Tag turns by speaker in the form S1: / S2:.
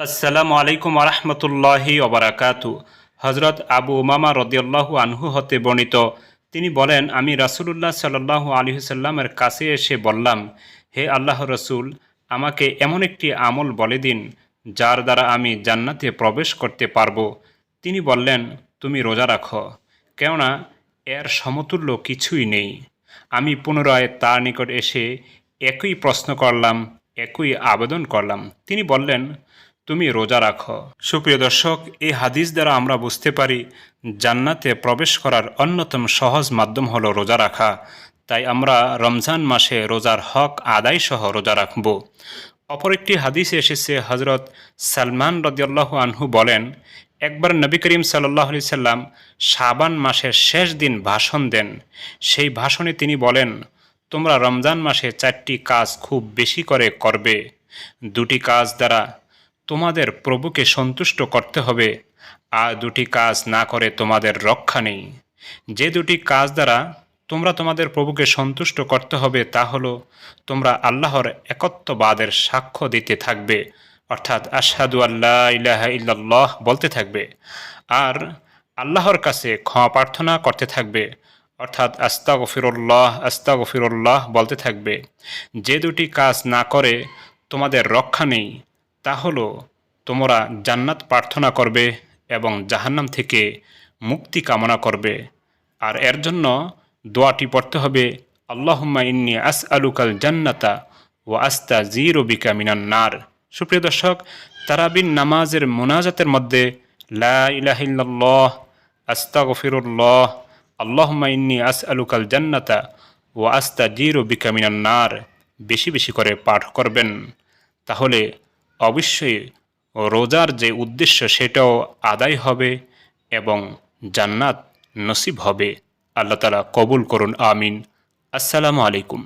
S1: আসসালামু আলাইকুম আরহামতুল্লাহি ওবরাকাতু হজরত আবু উমামা রদিয়াল্লাহু আনহু হতে বর্ণিত। তিনি বলেন, আমি রাসূলুল্লাহ সাল্লাল্লাহু আলাইহি সাল্লামের কাছে এসে বললাম, হে আল্লাহ রসুল, আমাকে এমন একটি আমল বলে দিন, যার দ্বারা আমি জান্নাতে প্রবেশ করতে পারব। তিনি বললেন, তুমি রোজা রাখো, কেননা এর সমতুল্য কিছুই নেই। আমি পুনরায় তার নিকট এসে একই প্রশ্ন করলাম, একই আবেদন করলাম। তিনি বললেন তুমি রোজা রাখো। সুপ্রিয় দর্শক, এই হাদিস দ্বারা আমরা বুঝতে পারি, জান্নাতে প্রবেশ করার অন্যতম সহজ মাধ্যম হলো রোজা রাখা। তাই আমরা রমজান মাসে রোজার হক আদায় সহ রোজা রাখব। অপর একটি হাদিসে এসেছে হজরত সালমান রদিয়াল্লাহ আনহু বলেন, একবার নবী করিম সাল্লাহ আলি সাল্লাম শাবান মাসের শেষ দিন ভাষণ দেন। সেই ভাষণে তিনি বলেন, তোমরা রমজান মাসে চারটি কাজ খুব বেশি করে করবে। দুটি কাজ দ্বারা তোমাদের প্রভুকে সন্তুষ্ট করতে হবে, আর দুটি কাজ না করে তোমাদের রক্ষা নেই। যে দুটি কাজ দ্বারা তোমরা তোমাদের প্রভুকে সন্তুষ্ট করতে হবে, তা হলো তোমরা আল্লাহর একত্ববাদের সাক্ষ্য দিতে থাকবে, অর্থাৎ আশহাদু আল্লাহ ইলাহা ইল্লাল্লাহ বলতে থাকবে, আর আল্লাহর কাছে ক্ষমা প্রার্থনা করতে থাকবে, অর্থাৎ আস্তা গফিরুল্লাহ আস্তা গফিরুল্লাহ বলতে থাকবে। যে দুটি কাজ না করে তোমাদের রক্ষা নেই তা হলো তোমরা জান্নাত প্রার্থনা করবে এবং জাহান্নাম থেকে মুক্তি কামনা করবে। আর এর জন্য দোয়াটি পড়তে হবে, আল্লাহুম্মা ইন্নি আস আলুকাল জান্নাতা ও আস্তা জিরো বিকা মিনান নার। সুপ্রিয় দর্শক তারাবিন নামাজের মোনাজাতের মধ্যে, লা আস্তা গফিরুল্লাহ আল্লাহুম্মা ইন্নি আস আলুকাল জান্নাতা ও আস্তা জিরো বিকা মিনান নার। বেশি বেশি করে পাঠ করবেন। তাহলে অবশ্যই রোজার যে উদ্দেশ্য সেটাও আদায় হবে এবং জান্নাত নসিব হবে। আল্লাহ তালা কবুল করুন, আমিন। আসসালামু আলাইকুম।